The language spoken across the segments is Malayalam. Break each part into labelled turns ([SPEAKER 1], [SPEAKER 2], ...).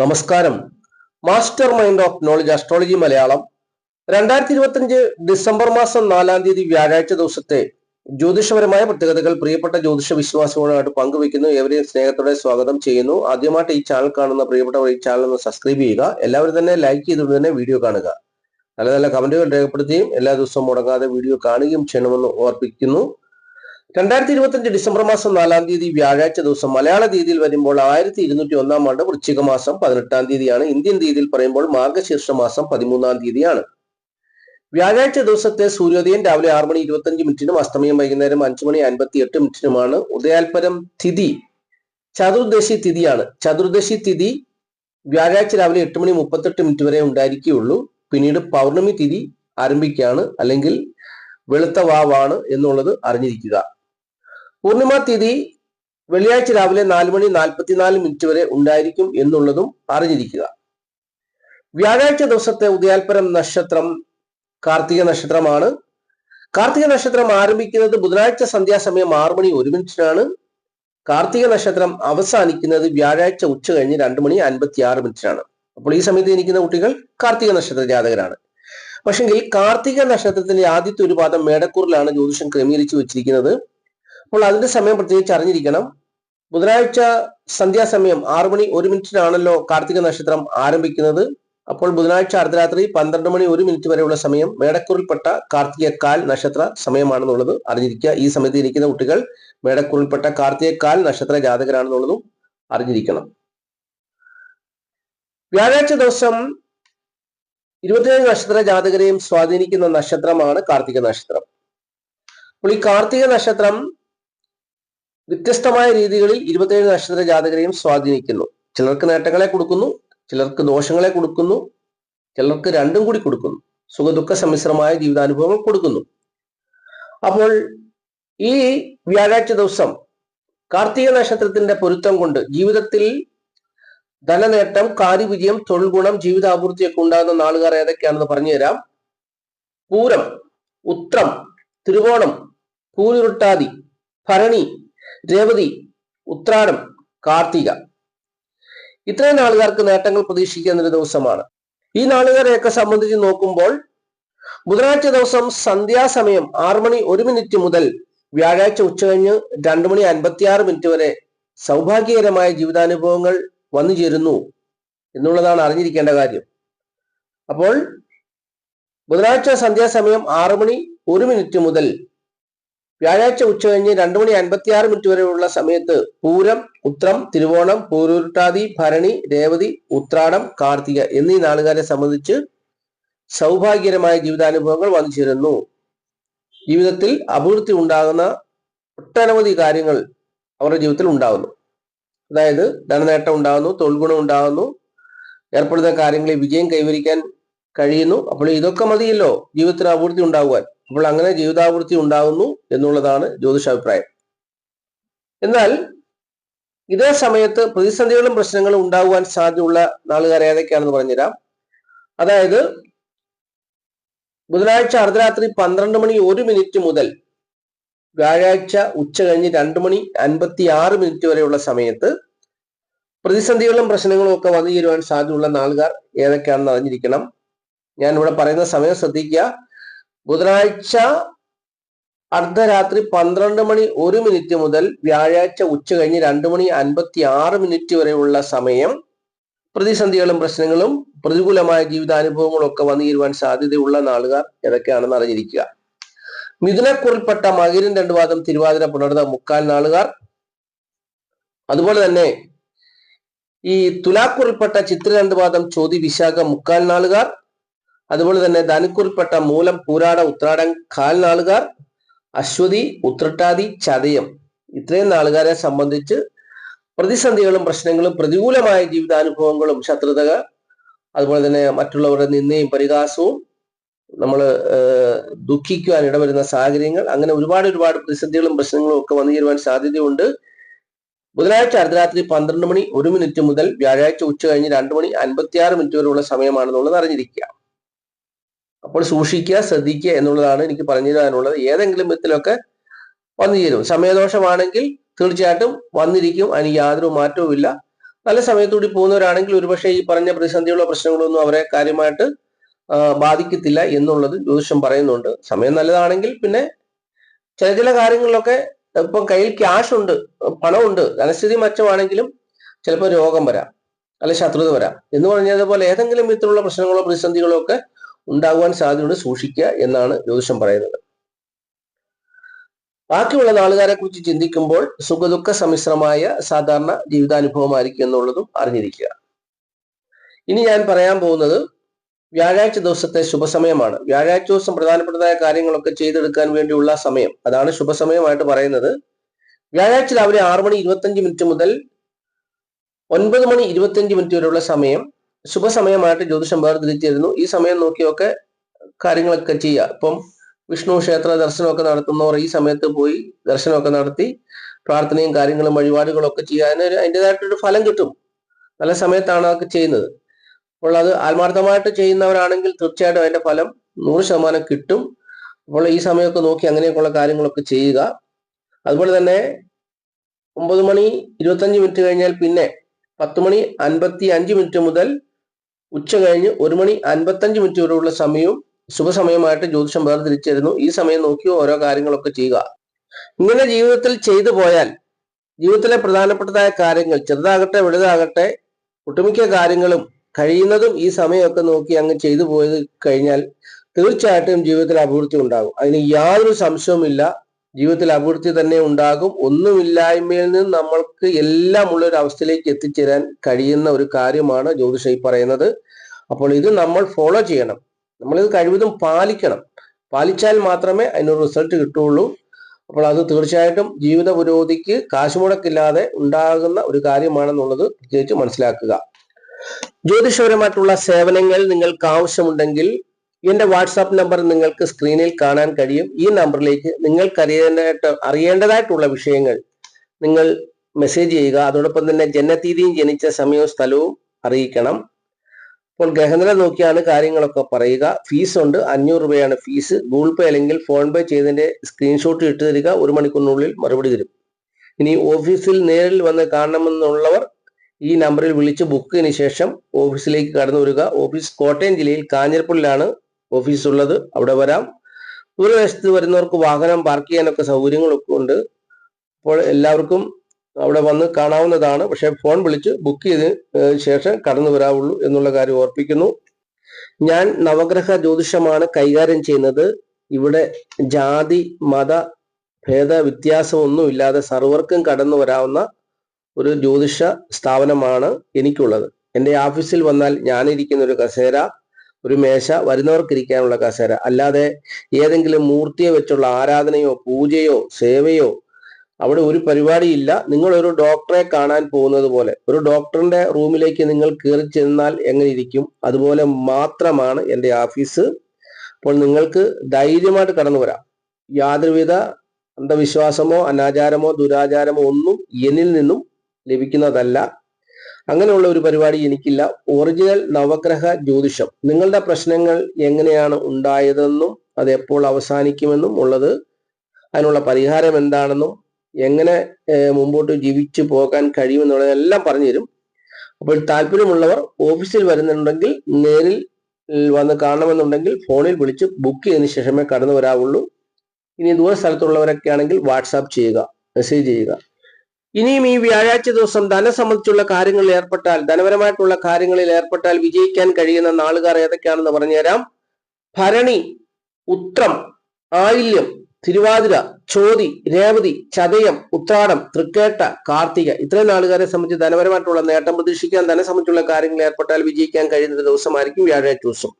[SPEAKER 1] നമസ്കാരം. Master mind of knowledge astrology Malayalam. രണ്ടായിരത്തി ഇരുപത്തിയഞ്ച് ഡിസംബർ മാസം നാലാം തീയതി വ്യാഴാഴ്ച ദിവസത്തെ ജ്യോതിഷപരമായ പ്രത്യേകതകൾ പ്രിയപ്പെട്ട ജ്യോതിഷ വിശ്വാസികളുമായിട്ട് പങ്കുവെക്കുന്നു ഏവരെയും സ്നേഹത്തോടെ സ്വാഗതം ചെയ്യുന്നു. ആദ്യമായിട്ട് ഈ ചാനൽ കാണുന്ന പ്രിയപ്പെട്ടവർ ഈ ചാനൽ ഒന്ന് സബ്സ്ക്രൈബ് ചെയ്യുക. എല്ലാവരും തന്നെ ലൈക്ക് ചെയ്തുകൊണ്ട് തന്നെ വീഡിയോ കാണുക. നല്ല നല്ല കമന്റുകൾ രേഖപ്പെടുത്തുകയും എല്ലാ ദിവസവും മുടങ്ങാതെ വീഡിയോ കാണുകയും ചെയ്യണമെന്ന് ഓർപ്പിക്കുന്നു. രണ്ടായിരത്തി ഇരുപത്തിയഞ്ച് ഡിസംബർ മാസം നാലാം തീയതി വ്യാഴാഴ്ച ദിവസം മലയാള തീയതിയിൽ വരുമ്പോൾ ആയിരത്തി ഇരുന്നൂറ്റി ഒന്നാം ആണ്ട് വൃശ്ചിക മാസം പതിനെട്ടാം തീയതിയാണ്. ഇന്ത്യൻ തീയതിയിൽ പറയുമ്പോൾ മാർഗശീർഷ മാസം പതിമൂന്നാം തീയതിയാണ്. വ്യാഴാഴ്ച ദിവസത്തെ സൂര്യോദയം രാവിലെ ആറ് മണി ഇരുപത്തഞ്ച് മിനിറ്റിനും അസ്തമയം വൈകുന്നേരം അഞ്ചു മണി അൻപത്തി എട്ട് മിനിറ്റിനുമാണ്. ഉദയാൽപരം തിഥി ചതുർദശി തിഥിയാണ്. ചതുർദശി തിഥി വ്യാഴാഴ്ച രാവിലെ എട്ട് മണി മുപ്പത്തെട്ട് മിനിറ്റ് വരെ ഉണ്ടായിരിക്കുകയുള്ളൂ. പിന്നീട് പൗർണമി തിഥി ആരംഭിക്കുകയാണ്. അല്ലെങ്കിൽ വെളുത്ത വാവാണ് എന്നുള്ളത് അറിഞ്ഞിരിക്കുക. പൂർണിമ തിഥി വെള്ളിയാഴ്ച രാവിലെ നാല് മണി നാൽപ്പത്തിനാല് മിനിറ്റ് വരെ ഉണ്ടായിരിക്കും എന്നുള്ളതും അറിഞ്ഞിരിക്കുക. വ്യാഴാഴ്ച ദിവസത്തെ ഉദയാൽപരം നക്ഷത്രം കാർത്തിക നക്ഷത്രമാണ്. കാർത്തിക നക്ഷത്രം ആരംഭിക്കുന്നത് ബുധനാഴ്ച സന്ധ്യാസമയം ആറു മണി ഒരു മിനിറ്റിനാണ് കാർത്തിക നക്ഷത്രം അവസാനിക്കുന്നത് വ്യാഴാഴ്ച ഉച്ച കഴിഞ്ഞ് രണ്ട് മണി അൻപത്തി ആറ് മിനിറ്റിനാണ് അപ്പോൾ ഈ സമയത്ത് ജനിക്കുന്ന കുട്ടികൾ കാർത്തിക നക്ഷത്ര ജാതകരാണ്. പക്ഷെങ്കിൽ കാർത്തിക നക്ഷത്രത്തിന്റെ ആദ്യത്തെ ഒരു പാദം മേടക്കൂറിലാണ് ജ്യോതിഷം ക്രമീകരിച്ചു വെച്ചിരിക്കുന്നത്. അപ്പോൾ അതിന്റെ സമയം പ്രത്യേകിച്ച് അറിഞ്ഞിരിക്കണം. ബുധനാഴ്ച സന്ധ്യാസമയം ആറു മണി ഒരു മിനിറ്റിനാണല്ലോ കാർത്തിക നക്ഷത്രം ആരംഭിക്കുന്നത്. അപ്പോൾ ബുധനാഴ്ച അർദ്ധരാത്രി പന്ത്രണ്ട് മണി ഒരു മിനിറ്റ് വരെയുള്ള സമയം മേടക്കൂറിൽപ്പെട്ട കാർത്തികക്കാൽ നക്ഷത്ര സമയമാണെന്നുള്ളത് അറിഞ്ഞിരിക്കുക. ഈ സമയത്ത് ഇരിക്കുന്ന കുട്ടികൾ മേടക്കൂറിൽപ്പെട്ട കാർത്തികക്കാൽ നക്ഷത്ര ജാതകരാണെന്നുള്ളതും അറിഞ്ഞിരിക്കണം. വ്യാഴാഴ്ച ദിവസം ഇരുപത്തിയേഴ് നക്ഷത്ര ജാതകരെയും സ്വാധീനിക്കുന്ന നക്ഷത്രമാണ് കാർത്തിക നക്ഷത്രം. അപ്പോൾ ഈ കാർത്തിക നക്ഷത്രം വ്യത്യസ്തമായ രീതികളിൽ ഇരുപത്തിയേഴ് നക്ഷത്ര ജാതകരെയും സ്വാധീനിക്കുന്നു. ചിലർക്ക് നേട്ടങ്ങളെ കൊടുക്കുന്നു ചിലർക്ക് ദോഷങ്ങളെ കൊടുക്കുന്നു ചിലർക്ക് രണ്ടും കൂടി കൊടുക്കുന്നു. സുഖദുഃഖ സമ്മിശ്രമായ ജീവിതാനുഭവങ്ങൾ കൊടുക്കുന്നു. അപ്പോൾ ഈ വ്യാഴാഴ്ച ദിവസം കാർത്തിക നക്ഷത്രത്തിന്റെ പൊരുത്തം കൊണ്ട് ജീവിതത്തിൽ ധനനേട്ടം കാര്യവിജയം തൊഴിൽ ഗുണം ജീവിതാഭിവൃദ്ധിയൊക്കെ ഉണ്ടാകുന്ന നാളുകാർ ഏതൊക്കെയാണെന്ന് പറഞ്ഞു തരാം പൂരം ഉത്രം തിരുവോണം പൂരുരുട്ടാതി ഭരണി രേവതി ഉത്രാടം കാർത്തിക. ഇത്രയും നാളുകാർക്ക് നേട്ടങ്ങൾ പ്രതീക്ഷിക്കുന്ന ഒരു ദിവസമാണ്. ഈ നാളുകാരെയൊക്കെ സംബന്ധിച്ച് നോക്കുമ്പോൾ ബുധനാഴ്ച ദിവസം സന്ധ്യാസമയം ആറ് മണി ഒരു മിനിറ്റ് മുതൽ വ്യാഴാഴ്ച ഉച്ചകഴിഞ്ഞ് രണ്ടു മണി അൻപത്തിയാറ് മിനിറ്റ് വരെ സൗഭാഗ്യകരമായ ജീവിതാനുഭവങ്ങൾ വന്നു ചേരുന്നു എന്നുള്ളതാണ് അറിഞ്ഞിരിക്കേണ്ട കാര്യം. അപ്പോൾ ബുധനാഴ്ച സന്ധ്യാസമയം ആറു മണി ഒരു മിനിറ്റ് മുതൽ വ്യാഴാഴ്ച ഉച്ച കഴിഞ്ഞ് രണ്ടു മണി അൻപത്തിയാറ് മിനിറ്റ് വരെയുള്ള സമയത്ത് പൂരം ഉത്രം തിരുവോണം പൂരുരുട്ടാതി ഭരണി രേവതി ഉത്രാടം കാർത്തിക എന്നീ നാളുകാരെ സംബന്ധിച്ച് സൗഭാഗ്യകരമായ ജീവിതാനുഭവങ്ങൾ വന്നു ചേരുന്നു. ജീവിതത്തിൽ അഭിവൃദ്ധി ഉണ്ടാകുന്ന ഒട്ടനവധി കാര്യങ്ങൾ അവരുടെ ജീവിതത്തിൽ ഉണ്ടാകുന്നു. അതായത് ധനനേട്ടം ഉണ്ടാകുന്നു തൊഴിൽ ഗുണം ഉണ്ടാകുന്നു ഏർപ്പെടുന്ന കാര്യങ്ങളിൽ വിജയം കൈവരിക്കാൻ കഴിയുന്നു. അപ്പോൾ ഇതൊക്കെ മതിയല്ലോ ജീവിതത്തിൽ അഭിവൃദ്ധി ഉണ്ടാകുവാൻ. അപ്പോൾ അങ്ങനെ ജീവിതാവൃത്തി ഉണ്ടാകുന്നു എന്നുള്ളതാണ് ജ്യോതിഷാഭിപ്രായം. എന്നാൽ ഇതേ സമയത്ത് പ്രതിസന്ധികളും പ്രശ്നങ്ങളും ഉണ്ടാകുവാൻ സാധ്യതയുള്ള നാളുകാർ ഏതൊക്കെയാണെന്ന് പറഞ്ഞുതരാം. അതായത് ബുധനാഴ്ച അർദ്ധരാത്രി പന്ത്രണ്ട് മണി ഒരു മിനിറ്റ് മുതൽ വ്യാഴാഴ്ച ഉച്ച കഴിഞ്ഞ് രണ്ടു മണി അൻപത്തി ആറ് മിനിറ്റ് വരെയുള്ള സമയത്ത് പ്രതിസന്ധികളും പ്രശ്നങ്ങളും ഒക്കെ വന്നു ചേരുവാൻ സാധ്യതയുള്ള നാളുകാർ ഏതൊക്കെയാണെന്ന് അറിഞ്ഞിരിക്കണം. ഞാൻ ഇവിടെ പറയുന്ന സമയം ശ്രദ്ധിക്കുക. ബുധനാഴ്ച അർദ്ധരാത്രി പന്ത്രണ്ട് മണി ഒരു മിനിറ്റ് മുതൽ വ്യാഴാഴ്ച ഉച്ച കഴിഞ്ഞ് രണ്ട് മണി അൻപത്തി ആറ് മിനിറ്റ് വരെയുള്ള സമയം പ്രതിസന്ധികളും പ്രശ്നങ്ങളും പ്രതികൂലമായ ജീവിതാനുഭവങ്ങളും ഒക്കെ വന്നു തീരുവാൻ സാധ്യതയുള്ള നാളുകാർ ഏതൊക്കെയാണെന്ന് അറിഞ്ഞിരിക്കുക. മിഥുനക്കുറിൽപ്പെട്ട മകിരൻ രണ്ടു വാദം തിരുവാതിര പുണർന്ന മുക്കാൽ നാളുകാർ. അതുപോലെ തന്നെ ഈ തുലാക്കുറിൽപ്പെട്ട ചിത്ര രണ്ടു വാദം ചോതി വിശാഖ മുക്കാൽ നാളുകാർ. അതുപോലെ തന്നെ ധനുക്കുറിൽപ്പെട്ട മൂലം പൂരാട ഉത്രാടം കാൽനാളുകാർ അശ്വതി ഉത്രട്ടാതി ചതയം ഇത്രയും നാളുകാരെ സംബന്ധിച്ച് പ്രതിസന്ധികളും പ്രശ്നങ്ങളും പ്രതികൂലമായ ജീവിതാനുഭവങ്ങളും ശത്രുതകൾ അതുപോലെ തന്നെ മറ്റുള്ളവരുടെ നിന്നയും പരിഹാസവും നമ്മൾ ദുഃഖിക്കുവാൻ ഇടവരുന്ന സാഹചര്യങ്ങൾ അങ്ങനെ ഒരുപാട് ഒരുപാട് പ്രതിസന്ധികളും പ്രശ്നങ്ങളും ഒക്കെ വന്നു ചേരുവാൻ സാധ്യതയുണ്ട്. ബുധനാഴ്ച അർദ്ധരാത്രി പന്ത്രണ്ട് മണി ഒരു മിനിറ്റ് മുതൽ വ്യാഴാഴ്ച ഉച്ച കഴിഞ്ഞ് രണ്ട് മണി അൻപത്തിയാറ് മിനിറ്റ് വരെയുള്ള സമയമാണെന്നുള്ളത് അറിഞ്ഞിരിക്കുക. അപ്പോൾ സൂക്ഷിക്കുക ശ്രദ്ധിക്കുക എന്നുള്ളതാണ് എനിക്ക് പറഞ്ഞു തരാനുള്ളത് ഏതെങ്കിലും വിധത്തിലൊക്കെ വന്നു ചേരും സമയദോഷമാണെങ്കിൽ തീർച്ചയായിട്ടും വന്നിരിക്കും. അതിന് യാതൊരു മാറ്റവും ഇല്ല നല്ല സമയത്തുകൂടി പോകുന്നവരാണെങ്കിൽ ഒരുപക്ഷെ ഈ പറഞ്ഞ പ്രതിസന്ധികളോ പ്രശ്നങ്ങളൊന്നും അവരെ കാര്യമായിട്ട് ബാധിക്കത്തില്ല എന്നുള്ളത് ജ്യോതിഷം പറയുന്നുണ്ട്. സമയം നല്ലതാണെങ്കിൽ പിന്നെ ചില ചില കാര്യങ്ങളിലൊക്കെ ഇപ്പം കയ്യിൽ ക്യാഷ് ഉണ്ട് പണമുണ്ട് ധനസ്ഥിതി മെച്ചമാണെങ്കിലും ചിലപ്പോൾ രോഗം വരാം അല്ലെ ശത്രുത വരാം. എന്ന് പറഞ്ഞതുപോലെ ഏതെങ്കിലും വിധത്തിലുള്ള പ്രശ്നങ്ങളോ പ്രതിസന്ധികളോ ഒക്കെ ഉണ്ടാകുവാൻ സാധ്യതയുണ്ട് സൂക്ഷിക്കുക എന്നാണ് ജ്യോതിഷം പറയുന്നത്. ബാക്കിയുള്ള നാളുകാരെ കുറിച്ച് ചിന്തിക്കുമ്പോൾ സുഖദുഃഖ സമ്മിശ്രമായ സാധാരണ ജീവിതാനുഭവമായിരിക്കും എന്നുള്ളതും അറിഞ്ഞിരിക്കുക. ഇനി ഞാൻ പറയാൻ പോകുന്നത് വ്യാഴാഴ്ച ദിവസത്തെ ശുഭസമയമാണ്. വ്യാഴാഴ്ച ദിവസം പ്രധാനപ്പെട്ടതായ കാര്യങ്ങളൊക്കെ ചെയ്തെടുക്കാൻ വേണ്ടിയുള്ള സമയം. അതാണ് ശുഭസമയമായിട്ട് പറയുന്നത്. വ്യാഴാഴ്ച രാവിലെ ആറ് മണി ഇരുപത്തഞ്ച് മിനിറ്റ് മുതൽ ഒൻപത് മണി ഇരുപത്തഞ്ച് മിനിറ്റ് വരെയുള്ള സമയം ശുഭസമയമായിട്ട് ജ്യോതിഷം വേർതിരിച്ചിരുന്നു. ഈ സമയം നോക്കിയൊക്കെ കാര്യങ്ങളൊക്കെ ചെയ്യുക ഇപ്പം വിഷ്ണു ക്ഷേത്ര ദർശനമൊക്കെ നടത്തുന്നവർ ഈ സമയത്ത് പോയി ദർശനമൊക്കെ നടത്തി പ്രാർത്ഥനയും കാര്യങ്ങളും വഴിപാടുകളും ഒക്കെ ചെയ്യാൻ അതിന്റെതായിട്ടൊരു ഫലം കിട്ടും. നല്ല സമയത്താണ് അതൊക്കെ ചെയ്യുന്നത്. അപ്പോൾ അത് ആത്മാർത്ഥമായിട്ട് ചെയ്യുന്നവരാണെങ്കിൽ തീർച്ചയായിട്ടും അതിന്റെ ഫലം നൂറ് ശതമാനം കിട്ടും. അപ്പോൾ ഈ സമയമൊക്കെ നോക്കി അങ്ങനെയൊക്കെയുള്ള കാര്യങ്ങളൊക്കെ ചെയ്യുക. അതുപോലെ തന്നെ ഒമ്പത് മണി ഇരുപത്തഞ്ച് മിനിറ്റ് കഴിഞ്ഞാൽ പിന്നെ പത്ത് മണി അൻപത്തി അഞ്ച് മിനിറ്റ് മുതൽ ഉച്ച കഴിഞ്ഞ് ഒരു മണി അൻപത്തഞ്ച് മിനിറ്റ് വരെയുള്ള സമയവും ശുഭസമയമായിട്ട് ജ്യോതിഷം വേർതിരിച്ചിരുന്നു. ഈ സമയം നോക്കി ഓരോ കാര്യങ്ങളൊക്കെ ചെയ്യുക. ഇങ്ങനെ ജീവിതത്തിൽ ചെയ്തു പോയാൽ ജീവിതത്തിലെ പ്രധാനപ്പെട്ടതായ കാര്യങ്ങൾ ചെറുതാകട്ടെ വലുതാകട്ടെ ഒട്ടുമിക്ക കാര്യങ്ങളും കഴിയുന്നതും ഈ സമയമൊക്കെ നോക്കി അങ്ങ് ചെയ്തു പോയത് കഴിഞ്ഞാൽ തീർച്ചയായിട്ടും ജീവിതത്തിൽ അഭിവൃദ്ധി ഉണ്ടാകും. അതിന് യാതൊരു സംശയവുമില്ല. ജീവിതത്തിൽ അഭിവൃദ്ധി തന്നെ ഉണ്ടാകും. ഒന്നുമില്ലായ്മയിൽ നിന്ന് നമ്മൾക്ക് എല്ലാം ഉള്ള ഒരു അവസ്ഥയിലേക്ക് എത്തിച്ചേരാൻ കഴിയുന്ന ഒരു കാര്യമാണ് ജ്യോതിഷം ഈ പറയുന്നത്. അപ്പോൾ ഇത് നമ്മൾ ഫോളോ ചെയ്യണം. നമ്മളിത് കഴിവതും പാലിക്കണം. പാലിച്ചാൽ മാത്രമേ അതിനൊരു റിസൾട്ട് കിട്ടുള്ളൂ അപ്പോൾ അത് തീർച്ചയായിട്ടും ജീവിത പുരോഗതിക്ക് കാശുമുടക്കില്ലാതെ ഉണ്ടാകുന്ന ഒരു കാര്യമാണെന്നുള്ളത് പ്രത്യേകിച്ച് മനസ്സിലാക്കുക. ജ്യോതിഷപരമായിട്ടുള്ള സേവനങ്ങൾ നിങ്ങൾക്ക് ആവശ്യമുണ്ടെങ്കിൽ എന്റെ വാട്സാപ്പ് നമ്പർ നിങ്ങൾക്ക് സ്ക്രീനിൽ കാണാൻ കഴിയും. ഈ നമ്പറിലേക്ക് നിങ്ങൾക്ക് അറിയേണ്ടതായിട്ട് അറിയേണ്ടതായിട്ടുള്ള വിഷയങ്ങൾ നിങ്ങൾ മെസ്സേജ് ചെയ്യുക. അതോടൊപ്പം തന്നെ ജനതീതിയും ജനിച്ച സമയവും സ്ഥലവും അറിയിക്കണം. അപ്പോൾ ഗ്രഹനില നോക്കിയാണ് കാര്യങ്ങളൊക്കെ പറയുക. ഫീസ് ഉണ്ട്. അഞ്ഞൂറ് രൂപയാണ് ഫീസ്. ഗൂഗിൾ പേ അല്ലെങ്കിൽ ഫോൺ പേ ചെയ്തതിന്റെ സ്ക്രീൻഷോട്ട് ഇട്ട് തരിക. ഒരു മണിക്കൂറിനുള്ളിൽ മറുപടി തരും. ഇനി ഓഫീസിൽ നേരിൽ വന്ന് കാണണമെന്നുള്ളവർ ഈ നമ്പറിൽ വിളിച്ച് ബുക്കിന് ശേഷം ഓഫീസിലേക്ക് കടന്നു വരിക ഓഫീസ് കോട്ടയം ജില്ലയിൽ കാഞ്ഞിരപ്പള്ളിയിലാണ് ഓഫീസ് ഉള്ളത്. അവിടെ വരാം. ദൂരദേശത്ത് വരുന്നവർക്ക് വാഹനം പാർക്ക് ചെയ്യാനൊക്കെ സൗകര്യങ്ങളൊക്കെ ഉണ്ട്. അപ്പോൾ എല്ലാവർക്കും അവിടെ വന്ന് കാണാവുന്നതാണ്. പക്ഷെ ഫോൺ വിളിച്ച് ബുക്ക് ചെയ്ത് ശേഷം കടന്നു വരാവുള്ളൂ എന്നുള്ള കാര്യം ഓർപ്പിക്കുന്നു. ഞാൻ നവഗ്രഹ ജ്യോതിഷമാണ് കൈകാര്യം ചെയ്യുന്നത്. ഇവിടെ ജാതി മത ഭേദ വ്യത്യാസമൊന്നും ഇല്ലാതെ സർവർക്കും കടന്നു വരാവുന്ന ഒരു ജ്യോതിഷ സ്ഥാപനമാണ് എനിക്കുള്ളത്. എന്റെ ഓഫീസിൽ വന്നാൽ ഞാനിരിക്കുന്ന ഒരു കസേര ഒരു മേശ വരുന്നവർക്ക് ഇരിക്കാനുള്ള കസേര. അല്ലാതെ ഏതെങ്കിലും മൂർത്തിയെ വെച്ചുള്ള ആരാധനയോ പൂജയോ സേവയോ അവിടെ ഒരു പരിപാടിയില്ല. നിങ്ങൾ ഒരു ഡോക്ടറെ കാണാൻ പോകുന്നത് പോലെ. ഒരു ഡോക്ടറിന്റെ റൂമിലേക്ക് നിങ്ങൾ കയറി ചെന്നാൽ എങ്ങനെ ഇരിക്കും? അതുപോലെ മാത്രമാണ് എന്റെ ഓഫീസ് അപ്പോൾ നിങ്ങൾക്ക് ധൈര്യമായിട്ട് കടന്നു വരാം. യാതൊരുവിധ അന്ധവിശ്വാസമോ അനാചാരമോ ദുരാചാരമോ ഒന്നും എന്നിൽ നിന്നും ലഭിക്കുന്നതല്ല. അങ്ങനെയുള്ള ഒരു പരിപാടി എനിക്കില്ല. ഒറിജിനൽ നവഗ്രഹ ജ്യോതിഷം. നിങ്ങളുടെ പ്രശ്നങ്ങൾ എങ്ങനെയാണ് ഉണ്ടായതെന്നും അത് എപ്പോൾ അവസാനിക്കുമെന്നും ഉള്ളത് അതിനുള്ള പരിഹാരം എന്താണെന്നും എങ്ങനെ മുമ്പോട്ട് ജീവിച്ചു പോകാൻ കഴിയുമെന്നുള്ളതെല്ലാം പറഞ്ഞുതരും. അപ്പോൾ താല്പര്യമുള്ളവർ ഓഫീസിൽ വരുന്നുണ്ടെങ്കിൽ നേരിൽ വന്ന് കാണണമെന്നുണ്ടെങ്കിൽ ഫോണിൽ വിളിച്ച് ബുക്ക് ചെയ്തതിനു ശേഷമേ കടന്നു വരാവുള്ളൂ ഇനി ദൂര സ്ഥലത്തുള്ളവരൊക്കെ ആണെങ്കിൽ വാട്സാപ്പ് ചെയ്യുക മെസ്സേജ് ചെയ്യുക. ഇനിയും ഈ വ്യാഴാഴ്ച ദിവസം ധനം സംബന്ധിച്ചുള്ള കാര്യങ്ങളിൽ ഏർപ്പെട്ടാൽ ധനപരമായിട്ടുള്ള കാര്യങ്ങളിൽ ഏർപ്പെട്ടാൽ വിജയിക്കാൻ കഴിയുന്ന നാളുകാർ ഏതൊക്കെയാണെന്ന് പറഞ്ഞുതരാം. ഭരണി ഉത്രം ആയില്യം തിരുവാതിര ചോതി രേവതി ചതയം ഉത്രാടം തൃക്കേട്ട കാർത്തിക ഇത്രയും നാളുകാരെ സംബന്ധിച്ച് ധനപരമായിട്ടുള്ള നേട്ടം പ്രതീക്ഷിക്കാൻ ധനം സംബന്ധിച്ചുള്ള കാര്യങ്ങളിൽ ഏർപ്പെട്ടാൽ വിജയിക്കാൻ കഴിയുന്ന ദിവസമായിരിക്കും വ്യാഴാഴ്ച ദിവസം.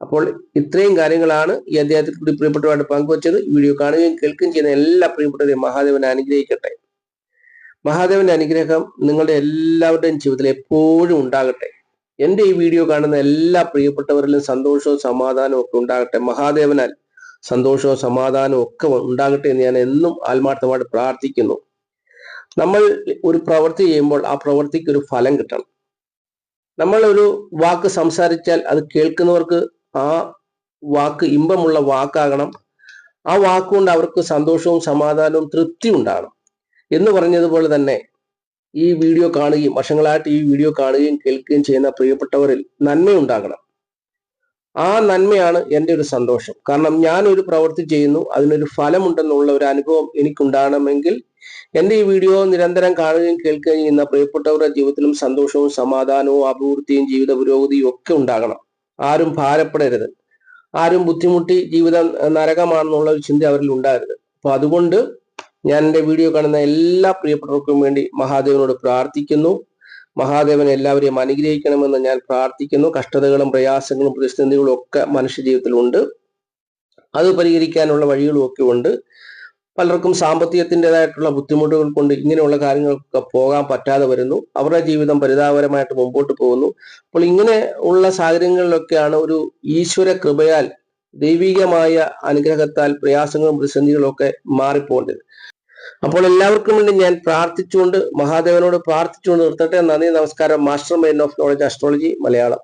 [SPEAKER 1] അപ്പോൾ ഇത്രയും കാര്യങ്ങളാണ് ഈ അദ്ദേഹത്തിൽ കൂടി പ്രിയപ്പെട്ടവരുമായിട്ട് പങ്കുവച്ചത്. വീഡിയോ കാണുകയും കേൾക്കുകയും ചെയ്യുന്ന എല്ലാ പ്രിയപ്പെട്ടവരെയും മഹാദേവനെ അനുഗ്രഹിക്കട്ടെ. മഹാദേവന്റെ അനുഗ്രഹം നിങ്ങളുടെ എല്ലാവരുടെയും ജീവിതത്തിൽ എപ്പോഴും ഉണ്ടാകട്ടെ. എന്റെ ഈ വീഡിയോ കാണുന്ന എല്ലാ പ്രിയപ്പെട്ടവരിലും സന്തോഷവും സമാധാനവും ഒക്കെ ഉണ്ടാകട്ടെ. മഹാദേവനാൽ സന്തോഷവും സമാധാനവും ഒക്കെ ഉണ്ടാകട്ടെ എന്ന് ഞാൻ എന്നും ആത്മാർത്ഥമായിട്ട് പ്രാർത്ഥിക്കുന്നു. നമ്മൾ ഒരു പ്രവൃത്തി ചെയ്യുമ്പോൾ ആ പ്രവൃത്തിക്ക് ഒരു ഫലം കിട്ടണം. നമ്മൾ ഒരു വാക്ക് സംസാരിച്ചാൽ അത് കേൾക്കുന്നവർക്ക് ആ വാക്ക് ഇമ്പമുള്ള വാക്കാകണം. ആ വാക്കുകൊണ്ട് അവർക്ക് സന്തോഷവും സമാധാനവും തൃപ്തി ഉണ്ടാകണം. എന്ന് പറഞ്ഞതുപോലെ തന്നെ ഈ വീഡിയോ കാണുകയും വർഷങ്ങളായിട്ട് ഈ വീഡിയോ കാണുകയും കേൾക്കുകയും ചെയ്യുന്ന പ്രിയപ്പെട്ടവരിൽ നന്മയുണ്ടാകണം. ആ നന്മയാണ് എന്റെ ഒരു സന്തോഷം. കാരണം ഞാൻ ഒരു പ്രവൃത്തി ചെയ്യുന്നു അതിനൊരു ഫലമുണ്ടെന്നുള്ള ഒരു അനുഭവം എനിക്കുണ്ടാകണമെങ്കിൽ എന്റെ ഈ വീഡിയോ നിരന്തരം കാണുകയും കേൾക്കുകയും ചെയ്യുന്ന പ്രിയപ്പെട്ടവരുടെ ജീവിതത്തിലും സന്തോഷവും സമാധാനവും അഭിവൃദ്ധിയും ജീവിത പുരോഗതിയും ഒക്കെ ഉണ്ടാകണം. ആരും ഭാരപ്പെടരുത്. ആരും ബുദ്ധിമുട്ടി ജീവിതം നരകമാണെന്നുള്ള ഒരു ചിന്ത അവരിൽ ഉണ്ടാകരുത്. അപ്പൊ അതുകൊണ്ട് ഞാൻ എന്റെ വീഡിയോ കാണുന്ന എല്ലാ പ്രിയപ്പെട്ടവർക്കും വേണ്ടി മഹാദേവനോട് പ്രാർത്ഥിക്കുന്നു. മഹാദേവൻ എല്ലാവരെയും അനുഗ്രഹിക്കണമെന്ന് ഞാൻ പ്രാർത്ഥിക്കുന്നു. കഷ്ടതകളും പ്രയാസങ്ങളും പ്രതിസന്ധികളും ഒക്കെ മനുഷ്യ ജീവിതത്തിലുണ്ട് അത് പരിഹരിക്കാനുള്ള വഴികളും ഒക്കെ ഉണ്ട്. പലർക്കും സാമ്പത്തികത്തിന്റെതായിട്ടുള്ള ബുദ്ധിമുട്ടുകൾ കൊണ്ട് ഇങ്ങനെയുള്ള കാര്യങ്ങൾക്കൊക്കെ പോകാൻ പറ്റാതെ വരുന്നു. അവരുടെ ജീവിതം പരിതാപകരമായിട്ട് മുമ്പോട്ട് പോകുന്നു. അപ്പോൾ ഇങ്ങനെ ഉള്ള സാഹചര്യങ്ങളിലൊക്കെയാണ് ഒരു ഈശ്വര കൃപയാൽ ദൈവികമായ അനുഗ്രഹത്താൽ പ്രയാസങ്ങളും പ്രതിസന്ധികളും ഒക്കെ മാറിപ്പോകേണ്ടത് അപ്പോൾ എല്ലാവർക്കും വേണ്ടി ഞാൻ പ്രാർത്ഥിച്ചുകൊണ്ട് മഹാദേവനോട് പ്രാർത്ഥിച്ചുകൊണ്ട് നിർത്തട്ടെ. നന്ദി നമസ്കാരം. Master mind of knowledge astrology Malayalam